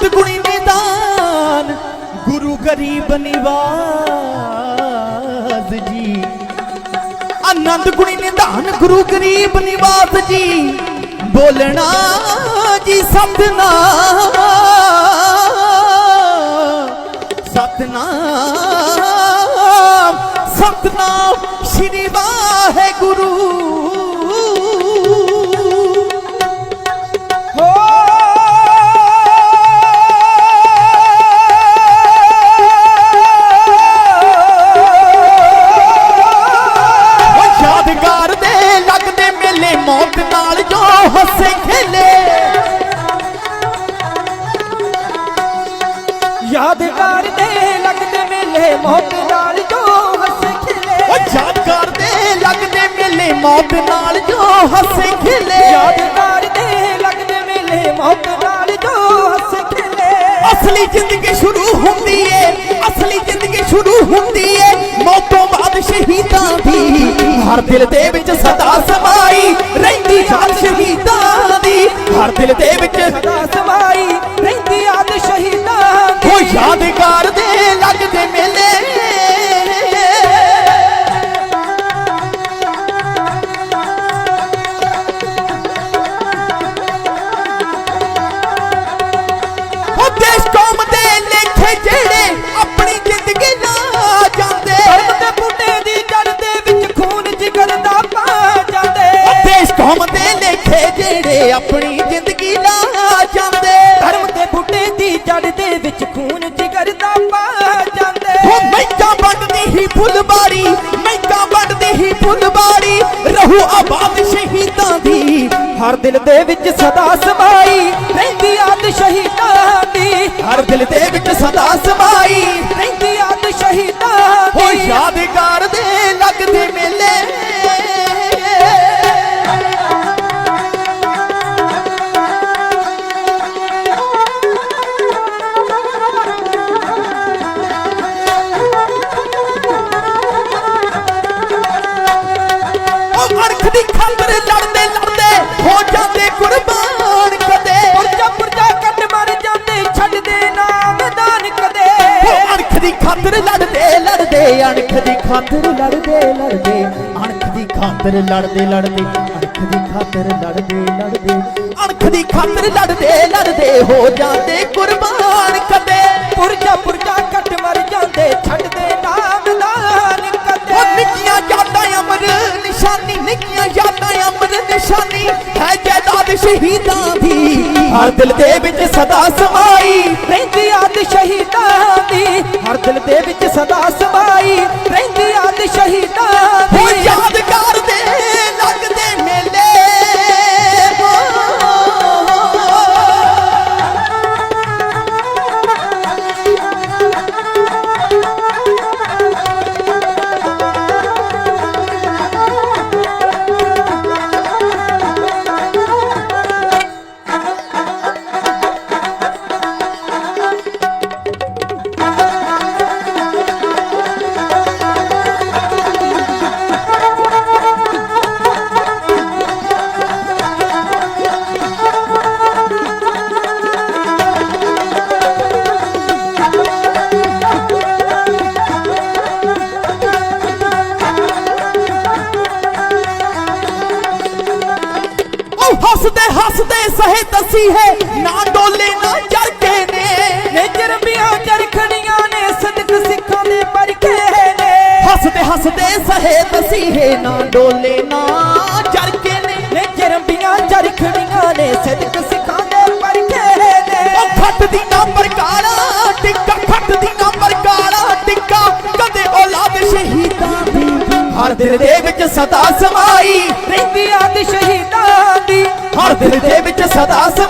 ਆਨੰਦ ਗੁਣੀ ਨਿਦਾਨ, ਗੁਰੂ ਗਰੀਬ ਨਿਵਾਸ ਜੀ। ਆਨੰਦ ਗੁਣੀ ਨਿਧਾਨ ਗੁਰੂ ਗਰੀਬ ਨਿਵਾਸ ਜੀ। ਬੋਲਣਾ ਜੀ ਸਤਨਾਮ ਸਤਨਾ ਸਤਨਾਮ, ਸ਼੍ਰੀ ਵਾਹਿਗੁਰੂ। ਹਰ ਦਿਲ ਆਪਣੀ ਜ਼ਿੰਦਗੀ ਨਾ ਜਾਂਦੇ। ਧਰਮ ਦੇ ਬੂਟੇ ਦੀ ਜੜ ਦੇ ਵਿੱਚ ਖੂਨ ਜਿਗਰ ਦਾ ਪਾ ਜਾਂਦੇ। ਉਹ ਮੈਕਾਂ ਵੱਢਦੀ ਹੀ ਫੁੱਲਬਾਰੀ ਮੈਕਾਂ ਵੱਢਦੀ ਹੀ ਫੁੱਲਬਾਰੀ ਰਹੂ ਆਬਾਦ ਸ਼ਹੀਦਾਂ ਦੀ। ਹਰ ਦਿਲ ਦੇ ਵਿੱਚ ਸਦਾ ਸਮਾਈ ਰਹਿੰਦੀ ਯਾਦ ਸ਼ਹੀਦਾਂ ਦੀ। ਹਰ ਦਿਲ ਦੇ ਵਿੱਚ ਸਦਾ ਸਮਾਈ ਖਾਤਰ ਲੜਦੇ ਲੜਦੇ ਅਣਖ ਦੀ ਖਾਤਰ ਲੜਦੇ ਲੜਦੇ ਅਣਖ ਦੀ ਖਾਤਰ ਲੜਦੇ ਲੜਦੇ ਅਣਖ ਦੀ ਖਾਤਰ ਲੜਦੇ ਲੜਦੇ ਹੋ ਜਾਂਦੇ ਕੁਰਬਾਨ ਕਦੇ। ਪੁਰਜਾ ਪੁਰਜਾ ਕੱਟ ਮਰ ਜਾਂਦੇ ਛੱਡਦੇ ਨਾ ਮੈਦਾਨ ਉਹ ਕਦੇ ਨਿੱਕੀਆਂ ਯਾਦਾਂ ਅਮਰ ਨਿਸ਼ਾਨੀ ਨਿੱਕੀਆਂ ਯਾਦਾਂ ਅਮਰ ਨਿਸ਼ਾਨੀ ਹੈ ਜੈਦਾਦ ਸ਼ਹੀਦਾਂ ਦੀ। ਹਰ ਦਿਲ ਦੇ ਵਿੱਚ ਸਦਾ ਸਮਾਈ ਰਹਿੰਦੀ ਯਾਦ ਸ਼ਹੀਦਾਂ ਦੀ ਹਰ ਦਿਲ ਦੇ ਵਿੱਚ ਸਦਾ ਸਮਾਈ ਰਹਿੰਦੀ ਸਹੇ ਦਸੀ ਹੈ, ਨਾ ਡੋਲੇ, ਨਾ ਜਰਕੇ ਨੇ। ਨੇ ਜਰਬੀਆਂ ਚਰਖੜੀਆਂ ਨੇ ਸਨਤ ਸਿੱਖਾਂ ਦੇ ਪਰਖੇ ਨੇ। ਹੱਸਦੇ ਹੱਸਦੇ ਸਹੇ ਦਸੀ ਹੈ, ਨਾ ਡੋਲੇ, ਨਾ ਜਰਕੇ ਨੇ। ਨੇ ਜਰਬੀਆਂ ਚਰਖੜੀਆਂ ਨੇ ਸਦਕ ਸਿੱਖਾਂ ਦੇ ਪਰਖੇ ਨੇ। ਉਹ ਖੱਟ ਦੀ ਨਾ ਬਰਕਾਰਾ ਟਿੱਕਾ ਖੱਟ ਦੀ ਨਾ ਬਰਕਾਰਾ ਟਿੱਕਾ ਕਦੇ ਔਲਾਦ ਸ਼ਹੀਦਾਂ ਦੀ। ਹਰ ਦਿਲ ਦੇ ਵਿੱਚ ਸਦਾ ਸਮਾਈ ਰਹਿੰਦੀ ਹਰ ਦੇ ਵਿੱਚ ਸਦਾ ਸਮਾਈ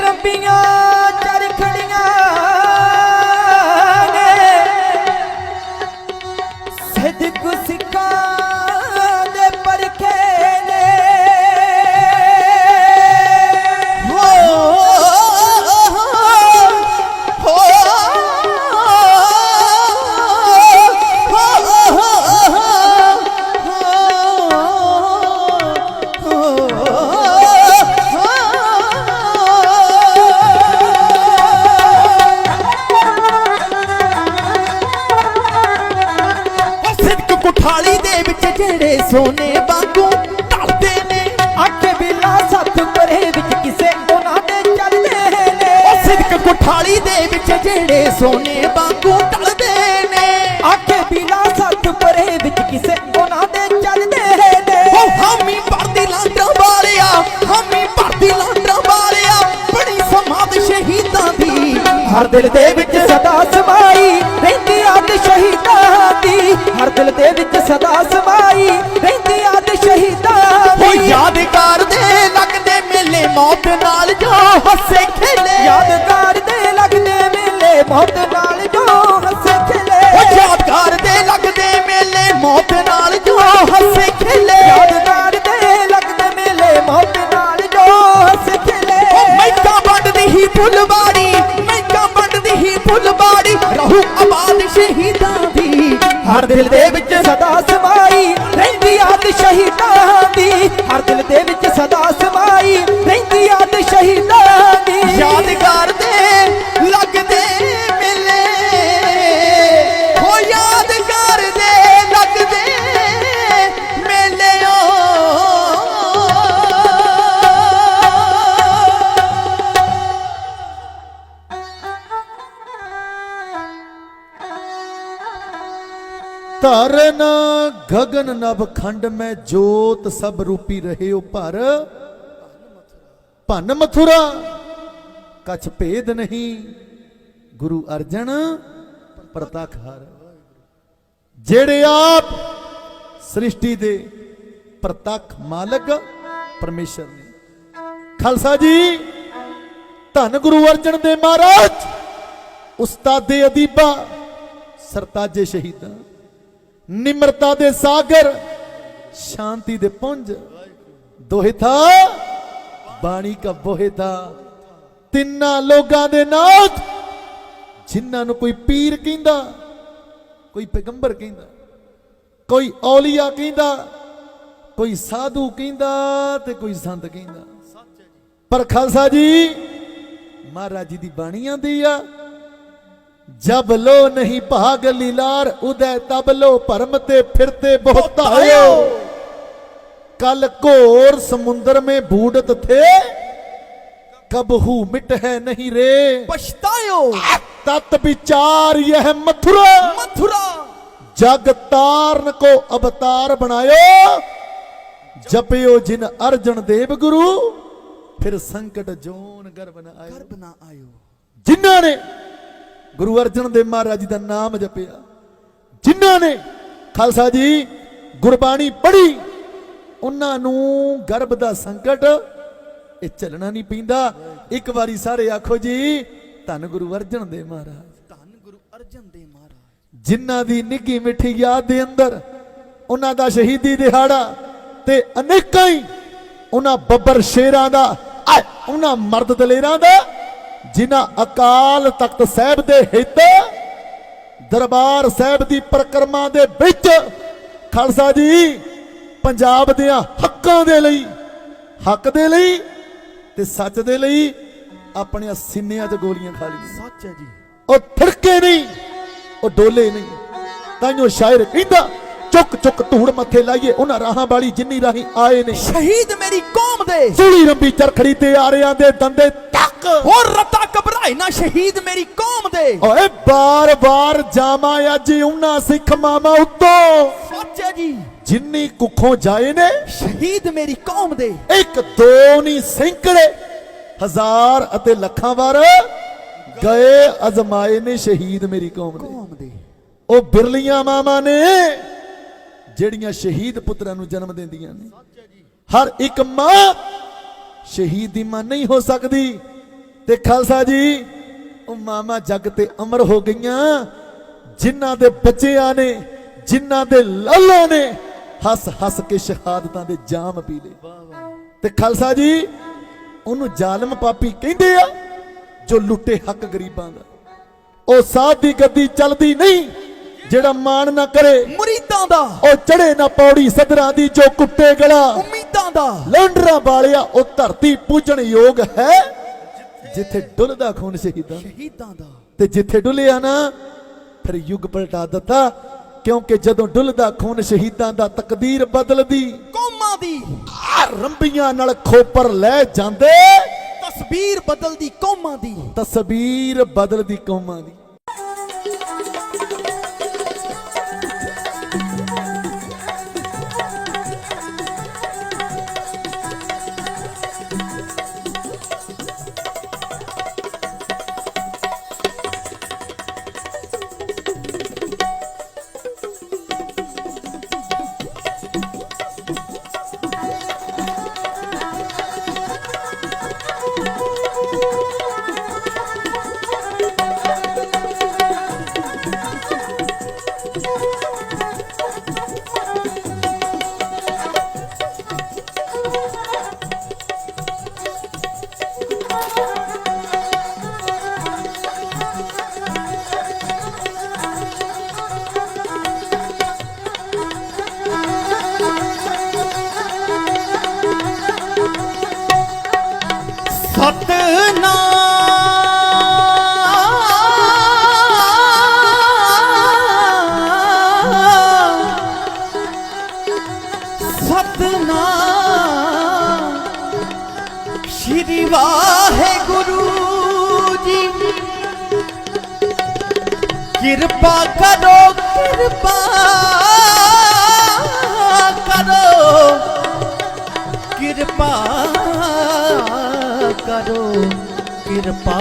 ਰੰਬੀਆਂ ਵਿੱਚ ਸੋਨੇ ਵਾਂਗੂ ਢਲਦੇ ਨੇ। ਆਖੇ ਬਿਲਾ ਸੱਤ ਪਰੇ ਵਿੱਚ ਕਿਸੇ ਉਹਨਾਂ ਦੇ ਚੱਲਦੇ ਨੇ। ਉਹ ਸਿੱਧਕ ਕੁਠਾਲੀ ਦੇ ਵਿੱਚ ਜਿਹੜੇ ਸੋਨੇ ਵਾਂਗੂ ਢਲਦੇ ਨੇ। ਆਖੇ ਬਿਲਾ ਸੱਤ ਪਰੇ ਵਿੱਚ ਕਿਸੇ ਉਹਨਾਂ ਦੇ ਚੱਲਦੇ ਨੇ। ਉਹ ਹਾਮੀ ਭਰਦੀ ਲਾਂਡਾਂ ਵਾਲਿਆ, ਹਾਮੀ ਭਰਦੀ ਲਾਂਡਾਂ ਵਾਲਿਆ, ਬੜੀ ਸਮਾਦ ਸ਼ਹੀਦਾਂ ਦੀ। ਹਰ ਦਿਲ ਦੇ ਵਿੱਚ ਸਦਾ ਸਮਾਈ ਰਹਿੰਦੀ ਯਾਦ ਸ਼ਹੀਦਾਂ ਦੀ। ਹਰ ਦਿਲ ਦੇ ਵਿੱਚ ਸਦਾ ਹਰ ਦਿਲ ਦੇ ਗगन ਨਭ ਖੰਡ ਮੈਂ ਜੋਤ ਸਭ ਰੂਪੀ ਰਹੇ ਉਹ ਭਰ। ਭਨ ਮਥੁਰਾ, ਕਛ ਭੇਦ ਨਹੀਂ। ਗੁਰੂ ਅਰਜਨ ਪ੍ਰਤਖ ਹਰ। ਜਿਹੜੇ ਆਪ ਸ੍ਰਿਸ਼ਟੀ ਦੇ ਪ੍ਰਤੱਖ ਮਾਲਕ ਪਰਮੇਸ਼ਰ ਨੇ। ਖਾਲਸਾ ਜੀ, ਧੰਨ ਗੁਰੂ ਅਰਜਨ ਦੇ ਮਹਾਰਾਜ, ਉਸਤਾਦੇ ਅਦੀਬਾ ਸਰਤਾਜੇ ਸ਼ਹੀਦਾਂ। ਨਿਮਰਤਾ ਦੇ ਸਾਗਰ, ਸ਼ਾਂਤੀ ਦੇ ਪੁੰਜ। ਦੋਹਿਤਾ ਬਾਣੀ ਕਾ ਬੋਹਿਤਾ ਤਿੰਨਾਂ ਲੋਕਾਂ ਦੇ ਨਾਥ, ਜਿਨ੍ਹਾਂ ਨੂੰ ਕੋਈ ਪੀਰ ਕਹਿੰਦਾ, ਕੋਈ ਪੈਗੰਬਰ ਕਹਿੰਦਾ, ਕੋਈ ਔਲੀਆ ਕਹਿੰਦਾ, ਕੋਈ ਸਾਧੂ ਕਹਿੰਦਾ ਤੇ ਕੋਈ ਸੰਤ ਕਹਿੰਦਾ। ਪਰ ਖਾਲਸਾ ਜੀ, ਮਹਾਰਾਜ ਜੀ ਦੀ ਬਾਣੀ ਆਂਦੀ ਆ। ਜਬ ਲੋ ਨਹੀਂ ਭਾਗ ਲੀਲਾਰ ਉਦੈ ਤਬ ਲੋ ਭਰਮ ਤੇ ਫਿਰਤੇ ਬਹੁਤ ਆਇਓ। ਕਲ ਘੋਰ ਸਮੁੰਦਰ ਮੇ ਬੂੜਤ ਥੇ ਕਬਹੂ ਮਿਟ ਹੈ ਨਹੀਂ ਰੇ। ਪਛਤਾਇਓ। ਤਤ ਵਿਚਾਰ ਇਹ ਮਥੁਰਾ। ਮਥੁਰਾ। ਜਗ ਤਾਰਨ ਕੋ ਅਵਤਾਰ ਬਣਾਇਓ। ਜਪਿਓ ਜਿਨ ਅਰਜਨ ਦੇਵ ਗੁਰੂ ਫਿਰ ਸੰਕਟ ਜੋਨ ਗਰਬ ਨਾ ਆਇਓ। ਜਿਨ੍ਹਾਂ ਨੇ ਗੁਰੂ ਅਰਜਨ ਦੇਵ ਮਹਾਰਾਜ ਜੀ ਦਾ ਨਾਮ ਜਪਿਆ। ਜਿਨ੍ਹਾਂ ਨੇ ਖਾਲਸਾ ਜੀ ਗੁਰਬਾਣੀ ਪੜ੍ਹੀ ਉਹਨਾਂ ਨੂੰ ਗਰਭ ਦਾ ਸੰਕਟ ਇਹ ਚੱਲਣਾ ਨਹੀਂ ਪੈਂਦਾ। ਇੱਕ ਵਾਰੀ ਸਾਰੇ ਆਖੋ ਜੀ ਧੰਨ ਗੁਰੂ ਅਰਜਨ ਦੇਵ ਮਹਾਰਾਜ। ਧੰਨ ਗੁਰੂ ਅਰਜਨ ਦੇ ਮਹਾਰਾਜ। ਜਿਨ੍ਹਾਂ ਦੀ ਨਿੱਗੀ ਮਿੱਠੀ ਯਾਦ ਦੇ ਅੰਦਰ ਉਹਨਾਂ ਦਾ ਸ਼ਹੀਦੀ ਦਿਹਾੜਾ ਤੇ ਅਨੇਕਾਂ ਹੀ ਉਹਨਾਂ ਬੱਬਰ ਸ਼ੇਰਾਂ ਦਾ ਉਹਨਾਂ ਮਰਦ ਦਲੇਰਾਂ ਦਾ ਜਿਨ੍ਹਾਂ ਅਕਾਲ ਤਖਤ ਸਾਹਿਬ ਦੇ ਹਿੱਤ ਦਰਬਾਰ ਸਾਹਿਬ ਦੀ ਪ੍ਰਕਰਮਾ ਦੇ ਵਿੱਚ ਖਾਲਸਾ ਜੀ ਪੰਜਾਬ ਦੇ ਹੱਕਾਂ ਦੇ ਲਈ ਹੱਕ ਦੇ ਲਈ ਤੇ ਸੱਚ ਦੇ ਲਈ ਆਪਣੀਆਂ ਸੀਨਿਆਂ 'ਚ ਗੋਲੀਆਂ ਖਾ ਲਈਆਂ। ਸੱਚ ਹੈ ਜੀ। ਉਹ ਥੜਕੇ ਨਹੀਂ ਉਹ ਡੋਲੇ ਨਹੀਂ। ਤਾਈਓ ਸ਼ਾਇਰ ਕਹਿੰਦਾ ਚੁੱਕ ਚੁੱਕ ਧੂੜ ਮੱਥੇ ਲਾਈਏ ਉਹਨਾਂ ਰਾਹਾਂ ਵਾਲੀ ਜਿੰਨੀ ਰਾਹੀਂ ਆਏ ਨੇ। ਸ਼ਹੀਦ ਮੇਰੀ ਕੌਮ ਦੇ। ਸੂਲੀ ਰੰਬੀ ਚਰਖੜੀ ਤੇ ਆਰਿਆਂ ਦੇ ਦੰਦੇ ਤੱਕ। ਹੋਰ ਰਤਾ ਘਬਰਾਏ ਨਾ ਸ਼ਹੀਦ ਮੇਰੀ ਕੌਮ ਦੇ। ਓਏ ਬਾਰ-ਬਾਰ ਜਾਵਾਂ ਅੱਜ ਉਹਨਾਂ ਸਿੱਖ ਮਾਮਾ ਉੱਤੋਂ। ਸੱਚ ਹੈ ਜੀ। ਜਿੰਨੀ ਕੁੱਖੋਂ ਜਾਏ ਨੇ ਸ਼ਹੀਦ ਮੇਰੀ ਕੌਮ ਦੇ। ਇੱਕ ਦੋ ਨਹੀਂ ਸੈਂਕੜੇ ਹਜ਼ਾਰ ਅਤੇ ਲੱਖਾਂ ਵਾਰ ਗਏ ਅਜ਼ਮਾਏ ਨੇ ਸ਼ਹੀਦ ਮੇਰੀ ਕੌਮ ਦੇ। ਉਹ ਬਿਰਲੀਆਂ ਮਾਵਾਂ ਨੇ ਜਿਹੜੀਆਂ ਸ਼ਹੀਦ ਪੁੱਤਰਾਂ ਨੂੰ ਜਨਮ ਦਿੰਦੀਆਂ ਨੇ। ਹਰ ਇੱਕ ਮਾਂ ਸ਼ਹੀਦ ਦੀ ਮਾਂ ਨਹੀਂ ਹੋ ਸਕਦੀ। ਤੇ ਖਾਲਸਾ ਜੀ ਉਹ ਮਾਮਾ ਜੱਗ ਤੇ ਅਮਰ ਹੋ ਗਈਆਂ। ਜਿਨ੍ਹਾਂ ਦੇ ਬੱਚਿਆਂ ਨੇ ਜਿਨ੍ਹਾਂ ਦੇ ਲਾਲਾਂ ਨੇ ਹੱਸ ਹੱਸ ਕੇ ਸ਼ਹਾਦਤਾਂ ਦੇ ਜਾਮ ਪੀ ਲਏ। ਤੇ ਖਾਲਸਾ ਜੀ ਉਹਨੂੰ ਜ਼ਾਲਮ ਪਾਪੀ ਕਹਿੰਦੇ ਆ ਜੋ ਲੁੱਟੇ ਹੱਕ ਗਰੀਬਾਂ ਦਾ। ਉਹ ਸਾਧ ਦੀ ਗੱਦੀ ਚੱਲਦੀ ਨਹੀਂ ਜਿਹੜਾ ਮਾਣ ਨਾ ਕਰੇ। ਮੁਰੀਦਾਂ ਦਾ। ਉਹ ਚੜੇ ਨਾ ਪੌੜੀ ਸਦਰਾਂ ਦੀ ਜੋ ਕੁੱਟੇ ਗਲਾ। ਉਮੀਦਾਂ ਦਾ। ਲੰਡਰਾਂ ਵਾਲਿਆ ਉਹ ਧਰਤੀ ਪੂਜਣ ਯੋਗ ਹੈ। ਜਿੱਥੇ ਡੁੱਲਦਾ ਖੂਨ ਸ਼ਹੀਦਾਂ। ਸ਼ਹੀਦਾਂ ਦਾ। ਤੇ ਜਿੱਥੇ ਡੁੱਲਿਆ ਨਾ ਫਿਰ ਯੁੱਗ ਪਲਟਾ ਦਿੱਤਾ। ਕਿਉਂਕਿ ਜਦੋਂ ਡੁੱਲਦਾ ਖੂਨ ਸ਼ਹੀਦਾਂ ਦਾ ਤਕਦੀਰ ਬਦਲਦੀ ਕੌਮਾਂ ਦੀ। ਰੰਬੀਆਂ ਨਾਲ ਖੋਪਰ ਲੈ ਜਾਂਦੇ। ਤਸਵੀਰ ਬਦਲਦੀ ਕੌਮਾਂ ਦੀ। ਤਸਵੀਰ ਬਦਲਦੀ ਕੌਮਾਂ ਦੀ। ਕਿਰਪਾ ਕਰੋ ਕਿਰਪਾ ਕਰੋ। ਕਿਰਪਾ ਕਰੋ ਕਿਰਪਾ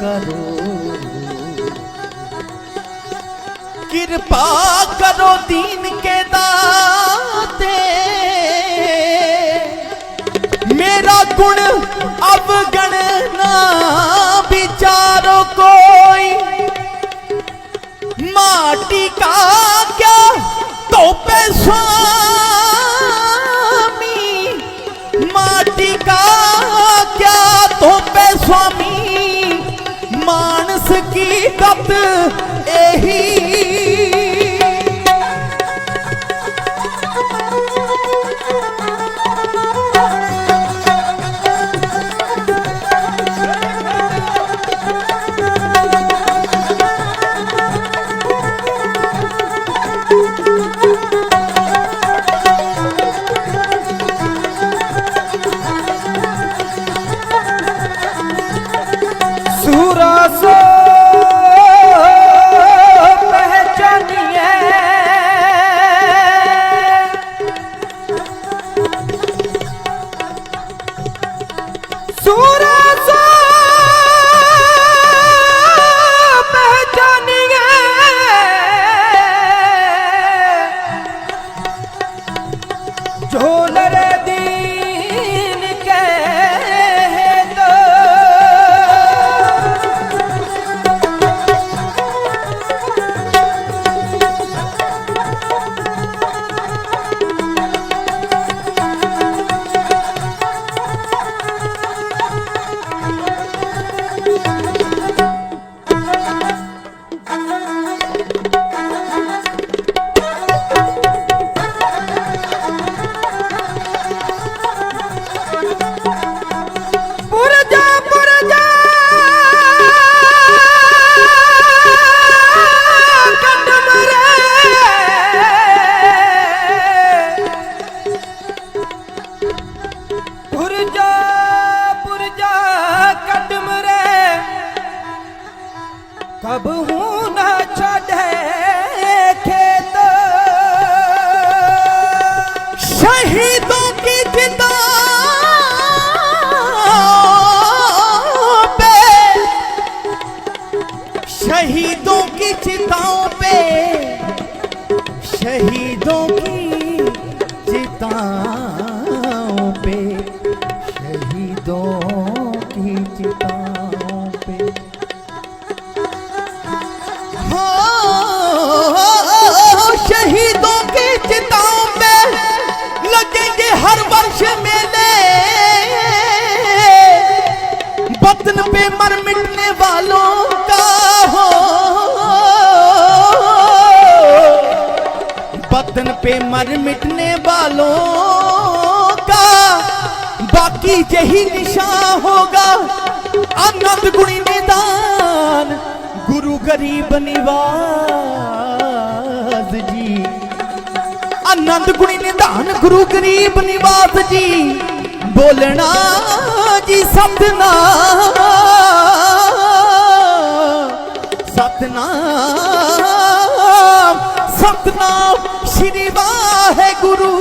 ਕਰੋ। ਕਿਰਪਾ ਕਰੋ ਦੀਨ ਕੇ ਦਾਤੇ। ਮੇਰਾ ਗੁਣ ਅਵਗਣ ਨਾ ਵਿਚਾਰੋ ਕੋ। माटी का क्या तोपे स्वामी चिताओं पे शहीदों की चिताओं पे। हाँ, शहीदों की चिताओं में लगेंगे हर वर्ष मेले। वतन पे मर मिटने वालों का हो। वतन पे मर मिटने वालों का बाकी यही निशान होगा आनंद गुणी निदान गुरु गरीब निवास जी आनंद गुणी निदान गुरु गरीब निवास जी बोलना जी सतनाम सतनाम খতনা শ্রী গুরু।